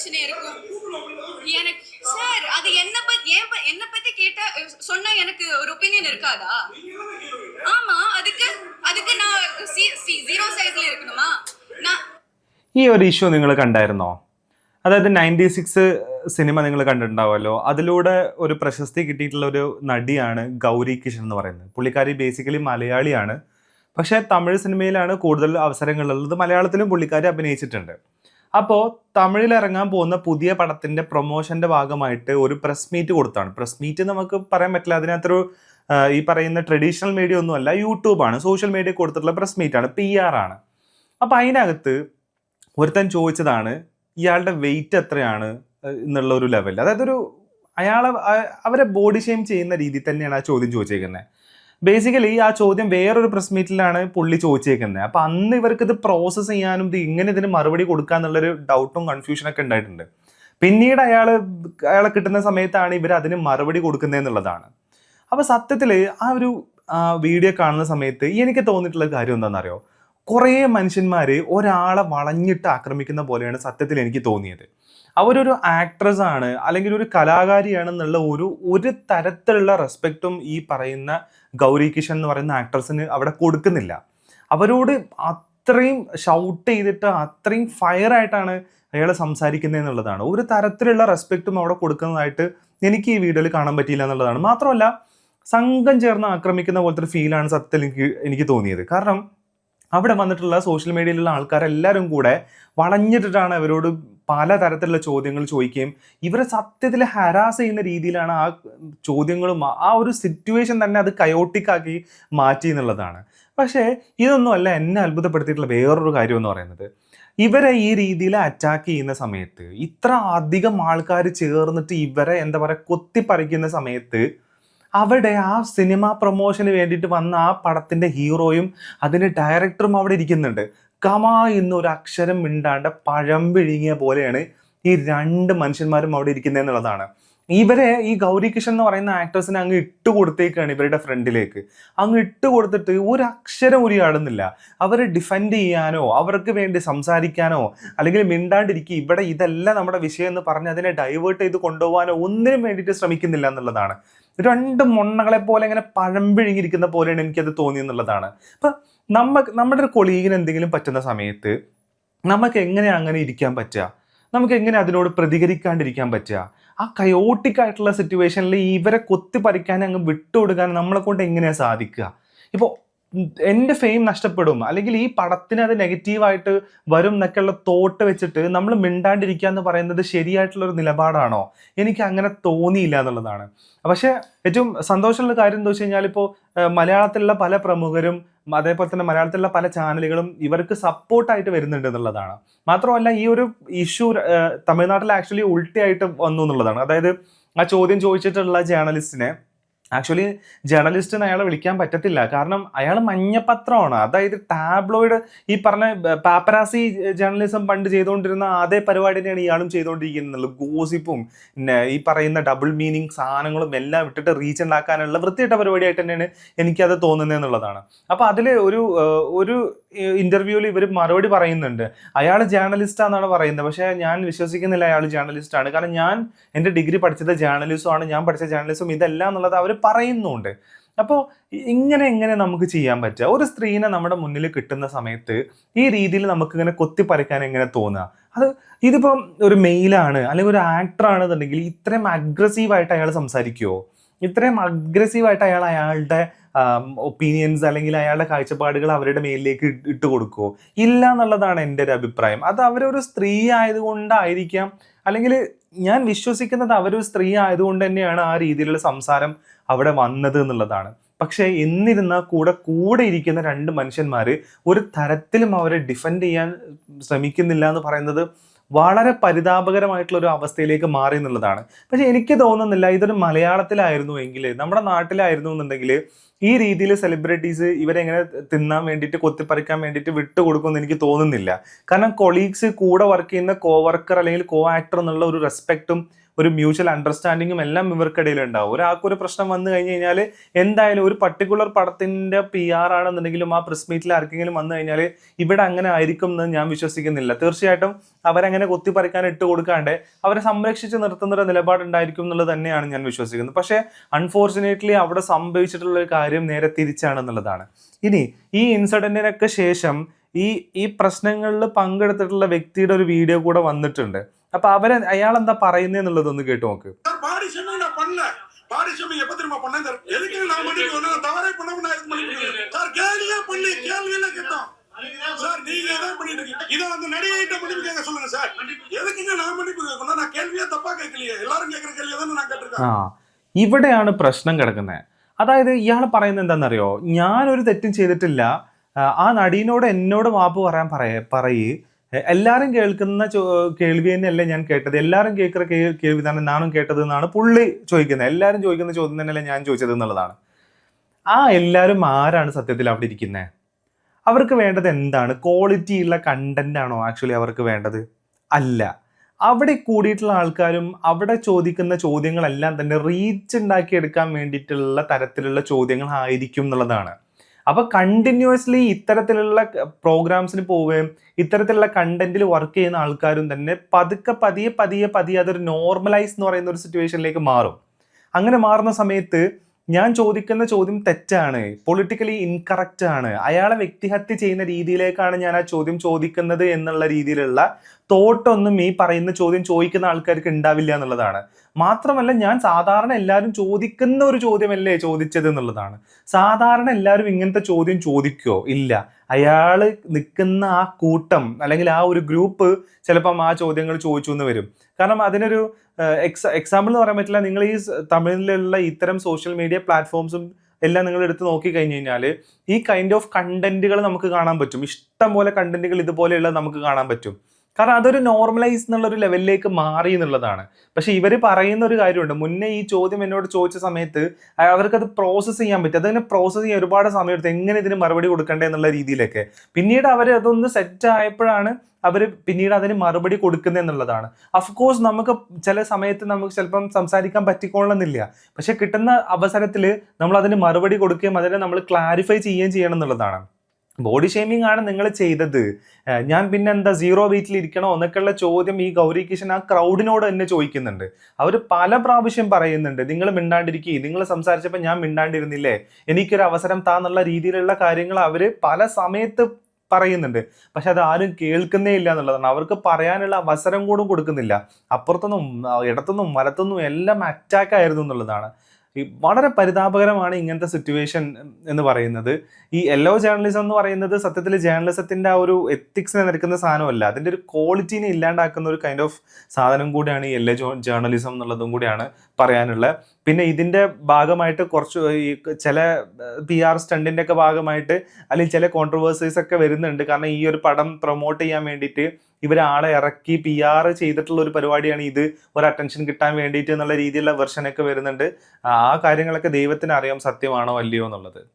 பிரச்சனை இருக்கும் எனக்கு சார் அது என்ன பத்தி ஏன் ப- என்ன பத்தி கேட்டா சொன்னா எனக்கு ஒரு ஒப்பீனியன் இருக்காதா ஆமா அதுக்கு அதுக்கு நான் ஜீரோ சைஸ்ல இருக்கணுமா நான் ഈ ഒരു ഇഷ്യൂ നിങ്ങൾ കണ്ടായിരുന്നോ അതായത് നയൻറ്റി സിക്സ് സിനിമ നിങ്ങൾ കണ്ടിട്ടുണ്ടാവുമല്ലോ അതിലൂടെ ഒരു പ്രശസ്തി കിട്ടിയിട്ടുള്ള ഒരു നടിയാണ് ഗൗരി കിഷൻ എന്ന് പറയുന്നത് പുള്ളിക്കാരി ബേസിക്കലി മലയാളിയാണ് പക്ഷേ തമിഴ് സിനിമയിലാണ് കൂടുതൽ അവസരങ്ങളുള്ളത് മലയാളത്തിലും പുള്ളിക്കാരി അഭിനയിച്ചിട്ടുണ്ട് അപ്പോൾ തമിഴിൽ ഇറങ്ങാൻ പോകുന്ന പുതിയ പടത്തിന്റെ പ്രൊമോഷന്റെ ഭാഗമായിട്ട് ഒരു പ്രസ് മീറ്റ് കൊടുത്താണ്. പ്രസ് മീറ്റ് നമുക്ക് പറയാൻ പറ്റില്ല. അതിനകത്തൊരു ഈ പറയുന്ന ട്രഡീഷണൽ മീഡിയ ഒന്നുമല്ല യൂട്യൂബാണ് സോഷ്യൽ മീഡിയ കൊടുത്തിട്ടുള്ള പ്രസ് മീറ്റാണ് പി ആർ ആണ്. അപ്പോൾ അതിനകത്ത് ഒരുത്തൻ ചോദിച്ചതാണ് ഇയാളുടെ വെയിറ്റ് എത്രയാണ്? എന്നുള്ള ഒരു ലെവൽ അതായത് ഒരു അയാളെ അവരെ ബോഡി ഷെയിം ചെയ്യുന്ന രീതിയിൽ തന്നെയാണ് ആ ചോദ്യം ചോദിച്ചേക്കുന്നത് ബേസിക്കലി ആ ചോദ്യം വേറൊരു പ്രസ് മീറ്റിലാണ് പുള്ളി ചോദിച്ചേക്കുന്നത്. അപ്പൊ അന്ന് ഇവർക്ക് ഇത് പ്രോസസ്സ് ചെയ്യാനും ഇത് ഇങ്ങനെ ഇതിന് മറുപടി കൊടുക്കുക എന്നുള്ളൊരു ഡൗട്ടും കൺഫ്യൂഷനൊക്കെ ഉണ്ടായിട്ടുണ്ട്. പിന്നീട് അയാൾ അയാളെ കിട്ടുന്ന സമയത്താണ് ഇവർ അതിന് മറുപടി കൊടുക്കുന്നതെന്നുള്ളതാണ് അപ്പൊ സത്യത്തിൽ ആ ഒരു വീഡിയോ കാണുന്ന സമയത്ത് എനിക്ക് തോന്നിയിട്ടുള്ള കാര്യം എന്താണെന്നറിയോ? കുറേ മനുഷ്യന്മാർ ഒരാളെ വളഞ്ഞിട്ട് ആക്രമിക്കുന്ന പോലെയാണ് സത്യത്തിൽ എനിക്ക് തോന്നിയത്. അവരൊരു ആക്ട്രസ് ആണ് അല്ലെങ്കിൽ ഒരു കലാകാരിയാണെന്നുള്ള ഒരു ഒരു തരത്തിലുള്ള റെസ്പെക്റ്റും ഈ പറയുന്ന ഗൗരി കിഷൻ എന്ന് പറയുന്ന ആക്ട്രസിന് അവിടെ കൊടുക്കുന്നില്ല. അവരോട് അത്രയും ഷൗട്ട് ചെയ്തിട്ട് അത്രയും ഫയർ ആയിട്ടാണ് അയാൾ സംസാരിക്കുന്നത് എന്നുള്ളതാണ്. ഒരു തരത്തിലുള്ള റെസ്പെക്റ്റും അവിടെ കൊടുക്കുന്നതായിട്ട് എനിക്ക് ഈ വീഡിയോയിൽ കാണാൻ പറ്റിയില്ല എന്നുള്ളതാണ്. മാത്രമല്ല സംഘം ചേർന്ന് ആക്രമിക്കുന്ന പോലത്തെ ഒരു ഫീലാണ് സത്യത്തിൽ എനിക്ക് എനിക്ക് തോന്നിയത്. കാരണം അവിടെ വന്നിട്ടുള്ള സോഷ്യൽ മീഡിയയിലുള്ള ആൾക്കാരെല്ലാവരും കൂടെ വളഞ്ഞിട്ടിട്ടാണ് അവരോട് പലതരത്തിലുള്ള ചോദ്യങ്ങൾ ചോദിക്കുകയും ഇവരെ സത്യത്തിൽ ഹരാസ് ചെയ്യുന്ന രീതിയിലാണ് ആ ചോദ്യങ്ങളും ആ- ഒരു സിറ്റുവേഷൻ തന്നെ അത് കയോട്ടിക്കാക്കി മാറ്റി എന്നുള്ളതാണ്. പക്ഷേ ഇതൊന്നുമല്ല എന്നെ അത്ഭുതപ്പെടുത്തിയിട്ടുള്ള വേറൊരു കാര്യം എന്ന് പറയുന്നത്. ഇവരെ ഈ രീതിയിൽ അറ്റാക്ക് ചെയ്യുന്ന സമയത്ത് ഇത്ര അധികം ആൾക്കാർ ചേർന്നിട്ട് ഇവരെ എന്താ പറയുക കൊത്തിപ്പറിക്കുന്ന സമയത്ത് അവിടെ ആ സിനിമ പ്രൊമോഷന് വേണ്ടിയിട്ട് വന്ന ആ പടത്തിന്റെ ഹീറോയും അതിന്റെ ഡയറക്ടറും അവിടെ ഇരിക്കുന്നുണ്ട്. കമ എന്നൊരു അക്ഷരം മിണ്ടാണ്ട് പഴം വിഴുങ്ങിയ പോലെയാണ് ഈ രണ്ട് മനുഷ്യന്മാരും അവിടെ ഇരിക്കുന്നത് എന്നുള്ളതാണ് ഇവരെ ഈ ഗൗരി കിഷൻ എന്ന് പറയുന്ന ആക്ടേഴ്സിനെ അങ്ങ് ഇട്ട് കൊടുത്തേക്കാണ് ഇവരുടെ ഫ്രണ്ടിലേക്ക്. അങ്ങ് ഇട്ട് കൊടുത്തിട്ട് ഒരു അക്ഷരം ഉരിയാടുന്നില്ല അവരെ ഡിഫെൻഡ് ചെയ്യാനോ അവർക്ക് വേണ്ടി സംസാരിക്കാനോ അല്ലെങ്കിൽ മിണ്ടാണ്ടിരിക്കുക ഇവിടെ ഇതല്ല നമ്മുടെ വിഷയം എന്ന് പറഞ്ഞ് അതിനെ ഡൈവേർട്ട് ചെയ്ത് കൊണ്ടുപോകാനോ ഒന്നിനും വേണ്ടിയിട്ട് ശ്രമിക്കുന്നില്ല എന്നുള്ളതാണ്. രണ്ട് മൊണ്ണകളെ പോലെ ഇങ്ങനെ പഴം പിഴുങ്ങിയിരിക്കുന്ന പോലെയാണ് എനിക്കത് തോന്നി എന്നുള്ളതാണ്. അപ്പൊ നമ്മ നമ്മുടെ ഒരു കൊളീഗിന് എന്തെങ്കിലും പറ്റുന്ന സമയത്ത് നമുക്ക് എങ്ങനെ അങ്ങനെ ഇരിക്കാൻ പറ്റുക? നമുക്ക് എങ്ങനെ അതിനോട് പ്രതികരിക്കാണ്ടിരിക്കാൻ പറ്റുക? ആ കയോട്ടിക് ആയിട്ടുള്ള സിറ്റുവേഷനിൽ ഇവരെ കൊത്തി പറിക്കാൻ അങ്ങ് വിട്ടുകൊടുക്കാൻ നമ്മളെ കൊണ്ട് എങ്ങനെയാ സാധിക്കുക? ഇപ്പോൾ എന്റെ ഫെയിം നഷ്ടപ്പെടും. അല്ലെങ്കിൽ ഈ പടത്തിന് അത് നെഗറ്റീവായിട്ട് വരും എന്നൊക്കെയുള്ള തോട്ട് വെച്ചിട്ട് നമ്മൾ മിണ്ടാണ്ടിരിക്കുക എന്ന് പറയുന്നത് ശരിയായിട്ടുള്ള ഒരു നിലപാടാണോ? എനിക്ക് അങ്ങനെ തോന്നിയില്ല എന്നുള്ളതാണ്. പക്ഷേ ഏറ്റവും സന്തോഷമുള്ള കാര്യം എന്താ വെച്ച് കഴിഞ്ഞാൽ ഇപ്പോൾ മലയാളത്തിലുള്ള പല പ്രമുഖരും അതേപോലെ തന്നെ മലയാളത്തിലുള്ള പല ചാനലുകളും ഇവർക്ക് സപ്പോർട്ടായിട്ട് വരുന്നുണ്ട് എന്നുള്ളതാണ്. മാത്രമല്ല ഈ ഒരു ഇഷ്യൂ തമിഴ്നാട്ടിൽ ആക്ച്വലി ഉൾട്ടിയായിട്ട് വന്നു എന്നുള്ളതാണ്. അതായത് ആ ചോദ്യം ചോദിച്ചിട്ടുള്ള ജേർണലിസ്റ്റിനെ ആക്ച്വലി ജേർണലിസ്റ്റിന് അയാളെ വിളിക്കാൻ പറ്റത്തില്ല. കാരണം അയാൾ മഞ്ഞപത്രമാണ്. അതായത് ടാബ്ലോയിഡ് ഈ പറഞ്ഞ പാപ്പരാസി ജേർണലിസം പണ്ട് ചെയ്തുകൊണ്ടിരുന്ന അതേ പരിപാടി തന്നെയാണ് ഇയാളും ചെയ്തുകൊണ്ടിരിക്കുന്നത്. ഗോസിപ്പും ഈ പറയുന്ന ഡബിൾ മീനിങ് സാധനങ്ങളും എല്ലാം ഇട്ടിട്ട് റീച്ച് ഉണ്ടാക്കാനുള്ള വൃത്തിയിട്ട പരിപാടിയായിട്ട് തന്നെയാണ് എനിക്കത് തോന്നുന്നത് എന്നുള്ളതാണ്. അപ്പോൾ അതിൽ ഒരു ഒരു ഇന്റർവ്യൂവിൽ ഇവർ മറുപടി പറയുന്നുണ്ട്. അയാൾ ജേർണലിസ്റ്റ് ആണെന്നാണ് പറയുന്നത്. പക്ഷേ ഞാൻ വിശ്വസിക്കുന്നില്ല അയാൾ ജേർണലിസ്റ്റ് ആണ്. കാരണം ഞാൻ എന്റെ ഡിഗ്രി പഠിച്ചത് ജേർണലിസമാണ് ഞാൻ പഠിച്ച ജേർണലിസം ഇതെല്ലാം എന്നുള്ളത് അവർ പറയുന്നുണ്ട്. അപ്പോൾ ഇങ്ങനെ എങ്ങനെ നമുക്ക് ചെയ്യാൻ പറ്റുക. ഒരു സ്ത്രീനെ നമ്മുടെ മുന്നിൽ കിട്ടുന്ന സമയത്ത് ഈ രീതിയിൽ നമുക്ക് ഇങ്ങനെ കൊത്തി പറിക്കാൻ എങ്ങനെ തോന്നുക അത് ഇതിപ്പം ഒരു മെയിലാണ് അല്ലെങ്കിൽ ഒരു ആക്ടർ ആണെന്നുണ്ടെങ്കിൽ ഇത്രയും അഗ്രസീവായിട്ട് അയാൾ സംസാരിക്കുമോ ഇത്രയും അഗ്രസീവായിട്ട് അയാൾ അയാളുടെ ഒപ്പീനിയൻസ് അല്ലെങ്കിൽ അയാളുടെ കാഴ്ചപ്പാടുകൾ അവരുടെ മേലിലേക്ക് ഇട്ട് കൊടുക്കുമോ ഇല്ല എന്നുള്ളതാണ് എന്റെ ഒരു അഭിപ്രായം. അത് അവരൊരു സ്ത്രീ ആയതുകൊണ്ടായിരിക്കാം. അല്ലെങ്കിൽ ഞാൻ വിശ്വസിക്കുന്നത് അവരൊരു സ്ത്രീ ആയതുകൊണ്ട് തന്നെയാണ് ആ രീതിയിലുള്ള സംസാരം അവിടെ വന്നത് എന്നുള്ളതാണ്. പക്ഷേ എന്നിരുന്നാൽ കൂടെ കൂടെ ഇരിക്കുന്ന രണ്ട് മനുഷ്യന്മാർ ഒരു തരത്തിലും അവരെ ഡിഫെൻഡ് ചെയ്യാൻ ശ്രമിക്കുന്നില്ല എന്ന് പറയുന്നത് വളരെ പരിതാപകരമായിട്ടുള്ള ഒരു അവസ്ഥയിലേക്ക് മാറി എന്നുള്ളതാണ്. പക്ഷെ എനിക്ക് തോന്നുന്നില്ല ഇതൊരു മലയാളത്തിലായിരുന്നു എങ്കിൽ നമ്മുടെ നാട്ടിലായിരുന്നു എന്നുണ്ടെങ്കിൽ ഈ രീതിയിൽ സെലിബ്രിറ്റീസ് ഇവരെങ്ങനെ തിന്നാൻ വേണ്ടിയിട്ട് കൊത്തിപ്പറിക്കാൻ വേണ്ടിയിട്ട് വിട്ടുകൊടുക്കുമെന്ന് എനിക്ക് തോന്നുന്നില്ല. കാരണം കൊളീഗ്സ് കൂടെ വർക്ക് ചെയ്യുന്ന കോ വർക്കർ അല്ലെങ്കിൽ കോ ആക്ടർ എന്നുള്ള ഒരു റെസ്പെക്റ്റും ഒരു മ്യൂച്വൽ അണ്ടർസ്റ്റാൻഡിങ്ങും എല്ലാം ഇവർക്കിടയിൽ ഉണ്ടാവും ഒരാൾക്ക് ഒരു പ്രശ്നം വന്നു കഴിഞ്ഞ് കഴിഞ്ഞാൽ എന്തായാലും ഒരു പർട്ടിക്കുലർ പടത്തിന്റെ പി ആർ ആണെന്നുണ്ടെങ്കിലും ആ പ്രസ് മീറ്റിൽ ആർക്കെങ്കിലും വന്നു കഴിഞ്ഞാൽ ഇവിടെ അങ്ങനെ ആയിരിക്കും എന്ന് ഞാൻ വിശ്വസിക്കുന്നില്ല. തീർച്ചയായിട്ടും അവരങ്ങനെ കൊത്തിപ്പറിക്കാൻ ഇട്ട് കൊടുക്കാണ്ട് അവരെ സംരക്ഷിച്ച് നിർത്തുന്ന ഒരു നിലപാടുണ്ടായിരിക്കും എന്നുള്ളത് തന്നെയാണ് ഞാൻ വിശ്വസിക്കുന്നത്. പക്ഷേ അൺഫോർച്ചുനേറ്റ്ലി അവിടെ സംഭവിച്ചിട്ടുള്ള ഒരു കാര്യം നേരെ തിരിച്ചാണെന്നുള്ളതാണ്. ഇനി ഈ ഇൻസിഡന്റിനൊക്കെ ശേഷം ഈ ഈ പ്രശ്നങ്ങളിൽ പങ്കെടുത്തിട്ടുള്ള വ്യക്തിയുടെ ഒരു വീഡിയോ കൂടെ വന്നിട്ടുണ്ട്. അപ്പൊ അവരെ അയാൾ എന്താ പറയുന്നതെന്നുള്ളതൊന്ന് கேட்டு നോക്ക് சார் பாடி ஷேமிங் நான் பண்ணல பாடி ஷேமிங் எப்ப தெரியுமா பண்ணேன் சார் எதுக்கு நான் மன்னிப்பு வேணும்? நான் தவறே பண்ண நான் எதுக்கு மன்னிப்பு கேட்கணும்? சார் கேள்வியே பண்ணி கேள்வியில கேட்டோம் சார் நீங்க எதை பண்ணிட்டு இருக்கீங்க இதை வந்து நடிகைகிட்ட மன்னிப்பு கேட்க சொல்லுங்க சார் எதுக்குங்க நான் மன்னிப்பு கேட்கணும் நான் கேள்வியே தப்பா கேட்கலையே எல்லாரும் கேட்கற கேள்வியை தானே நான் கேட்டிருக்கேன் ആ ഇവിടെയാണ് പ്രശ്നം കിടക്കുന്നത് അതായത് ഇയാൾ പറയുന്നത് എന്താണെന്നറിയോ ഞാനൊരു തെറ്റും ചെയ്തിട്ടില്ല ആ, ആ നടീനോട് എന്നോട് മാപ്പ് പറയാൻ പറയ പറയ് എല്ലാരും കേൾക്കുന്ന കേൾവി തന്നെയല്ലേ ഞാൻ കേട്ടത്. എല്ലാവരും കേൾക്കുന്ന കേൾവി തന്നെ നാണും കേട്ടത് എന്നാണ് പുള്ളി ചോദിക്കുന്നത്. എല്ലാവരും ചോദിക്കുന്ന ചോദ്യം തന്നെയല്ലേ ഞാൻ ചോദിച്ചത് എന്നുള്ളതാണ്. ആ എല്ലാരും ആരാണ് സത്യത്തിൽ അവിടെ ഇരിക്കുന്നത് അവർക്ക് വേണ്ടത് എന്താണ്? ക്വാളിറ്റി ഉള്ള കണ്ടന്റ് ആണോ ആക്ച്വലി അവർക്ക് വേണ്ടത്? അല്ല. അവിടെ കൂടിയിട്ടുള്ള ആൾക്കാരും അവിടെ ചോദിക്കുന്ന ചോദ്യങ്ങളെല്ലാം തന്നെ റീച്ച് ഉണ്ടാക്കിയെടുക്കാൻ വേണ്ടിയിട്ടുള്ള തരത്തിലുള്ള ചോദ്യങ്ങൾ ആയിരിക്കും എന്നുള്ളതാണ്. അപ്പൊ കണ്ടിന്യൂസ്ലി ഇത്തരത്തിലുള്ള പ്രോഗ്രാംസിന് പോവുകയും ഇത്തരത്തിലുള്ള കണ്ടന്റിൽ വർക്ക് ചെയ്യുന്ന ആൾക്കാരും തന്നെ പതുക്കെ പതിയെ പതിയെ പതിയെ അതൊരു നോർമലൈസ് എന്ന് പറയുന്ന ഒരു സിറ്റുവേഷനിലേക്ക് മാറും. അങ്ങനെ മാറുന്ന സമയത്ത് ഞാൻ ചോദിക്കുന്ന ചോദ്യം തെറ്റാണ് പൊളിറ്റിക്കലി ഇൻകറക്റ്റ് ആണ്. അയാളെ വ്യക്തിഹത്യ ചെയ്യുന്ന രീതിയിലേക്കാണ് ഞാൻ ആ ചോദ്യം ചോദിക്കുന്നത് എന്നുള്ള രീതിയിലുള്ള തോട്ടൊന്നും ഈ പറയുന്ന ചോദ്യം ചോദിക്കുന്ന ആൾക്കാർക്ക് ഉണ്ടാവില്ല എന്നുള്ളതാണ്. മാത്രമല്ല ഞാൻ സാധാരണ എല്ലാവരും ചോദിക്കുന്ന ഒരു ചോദ്യമല്ലേ ചോദിച്ചത് എന്നുള്ളതാണ്. സാധാരണ എല്ലാവരും ഇങ്ങനത്തെ ചോദ്യം ചോദിക്കുമോ ഇല്ല. അയാൾ നിൽക്കുന്ന ആ കൂട്ടം അല്ലെങ്കിൽ ആ ഒരു ഗ്രൂപ്പ് ചിലപ്പം ആ ചോദ്യങ്ങൾ ചോദിച്ചു എന്ന് വരും. കാരണം അതിനൊരു എക്സാ എക്സാമ്പിൾ എന്ന് പറയാൻ പറ്റില്ല. നിങ്ങൾ ഈ തമിഴിലുള്ള ഇത്തരം സോഷ്യൽ മീഡിയ പ്ലാറ്റ്ഫോംസും എല്ലാം നിങ്ങൾ എടുത്ത് നോക്കി കഴിഞ്ഞ് കഴിഞ്ഞാൽ ഈ കൈൻഡ് ഓഫ് കണ്ടന്റുകൾ നമുക്ക് കാണാൻ പറ്റും. ഇഷ്ടം പോലെ കണ്ടന്റുകൾ ഇതുപോലെയുള്ള നമുക്ക് കാണാൻ പറ്റും. കാരണം അതൊരു നോർമലൈസ് എന്നുള്ള ഒരു ലെവലിലേക്ക് മാറി എന്നുള്ളതാണ്. പക്ഷെ ഇവർ പറയുന്ന ഒരു കാര്യമുണ്ട്. മുന്നേ ഈ ചോദ്യം എന്നോട് ചോദിച്ച സമയത്ത് അവർക്കത് പ്രോസസ്സ് ചെയ്യാൻ പറ്റും. അതിനെ പ്രോസസ്സ് ചെയ്യാൻ ഒരുപാട് സമയം എടുത്ത്. എങ്ങനെ ഇതിന് മറുപടി കൊടുക്കണ്ടേ എന്നുള്ള രീതിയിലൊക്കെ. പിന്നീട് അവർ അതൊന്ന് സെറ്റ് ആയപ്പോഴാണ് അവർ പിന്നീട് അതിന് മറുപടി കൊടുക്കുന്നത് എന്നുള്ളതാണ്. അഫ്കോഴ്സ് നമുക്ക് ചില സമയത്ത് നമുക്ക് ചിലപ്പം സംസാരിക്കാൻ പറ്റിക്കൊള്ളണമെന്നില്ല പക്ഷെ കിട്ടുന്ന അവസരത്തിൽ നമ്മൾ അതിന് മറുപടി കൊടുക്കുകയും അതിനെ നമ്മൾ ക്ലാരിഫൈ ചെയ്യുകയും ചെയ്യണം എന്നുള്ളതാണ്. ബോഡി ഷേമിംഗ് ആണ് നിങ്ങൾ ചെയ്തത്. ഞാൻ പിന്നെ എന്താ സീറോ വെയിറ്റിൽ ഇരിക്കണോ എന്നൊക്കെയുള്ള ചോദ്യം ഈ ഗൗരി കിഷൻ ആ ക്രൗഡിനോട് തന്നെ ചോദിക്കുന്നുണ്ട്. അവർ പല പ്രാവശ്യം പറയുന്നുണ്ട് നിങ്ങൾ മിണ്ടാണ്ടിരിക്കുക നിങ്ങൾ സംസാരിച്ചപ്പോൾ ഞാൻ മിണ്ടാണ്ടിരുന്നില്ലേ? എനിക്കൊരു അവസരം താന്നുള്ള രീതിയിലുള്ള കാര്യങ്ങൾ അവർ പല സമയത്ത് പറയുന്നുണ്ട്. പക്ഷെ അത് ആരും കേൾക്കുന്നേ ഇല്ല എന്നുള്ളതാണ്. അവർക്ക് പറയാനുള്ള അവസരം കൂടും കൊടുക്കുന്നില്ല. അപ്പുറത്തുനിന്നും ഇടത്തുനിന്നും വലത്തുനിന്നും എല്ലാം അറ്റാക്കായിരുന്നു എന്നുള്ളതാണ്. ഈ വളരെ പരിതാപകരമാണ് ഇങ്ങനത്തെ സിറ്റുവേഷൻ എന്ന് പറയുന്നത്. ഈ എല്ലോ ജേർണലിസം എന്ന് പറയുന്നത് സത്യത്തിൽ ജേർണലിസത്തിന്റെ ആ ഒരു എത്തിക്സിനെ നിരക്കുന്ന സാധനമല്ല. അതിന്റെ ഒരു ക്വാളിറ്റീനെ ഇല്ലാണ്ടാക്കുന്ന ഒരു കൈൻഡ് ഓഫ് സാധനം കൂടിയാണ് ഈ എല്ലോ ജേർണലിസം എന്നുള്ളതും കൂടിയാണ് പറയാനുള്ളത്. പിന്നെ ഇതിന്റെ ഭാഗമായിട്ട് കുറച്ച് ഈ ചില പി ആർ സ്റ്റണ്ടിന്റെ ഒക്കെ ഭാഗമായിട്ട് അല്ലെങ്കിൽ ചില കോൺട്രവേഴ്സീസ് ഒക്കെ വരുന്നുണ്ട്. കാരണം ഈ ഒരു പടം പ്രൊമോട്ട് ചെയ്യാൻ വേണ്ടിയിട്ട് ഇവരാളെ ഇറക്കി പി ആർ ചെയ്തിട്ടുള്ള ഒരു പരിപാടിയാണ് ഇത്. ഒരു അറ്റൻഷൻ കിട്ടാൻ വേണ്ടിയിട്ട് എന്നുള്ള രീതിയിലുള്ള വെർഷനൊക്കെ വരുന്നുണ്ട്. ആ കാര്യങ്ങളൊക്കെ ദൈവത്തിന് അറിയാം സത്യമാണോ അല്ലയോ എന്നുള്ളത്.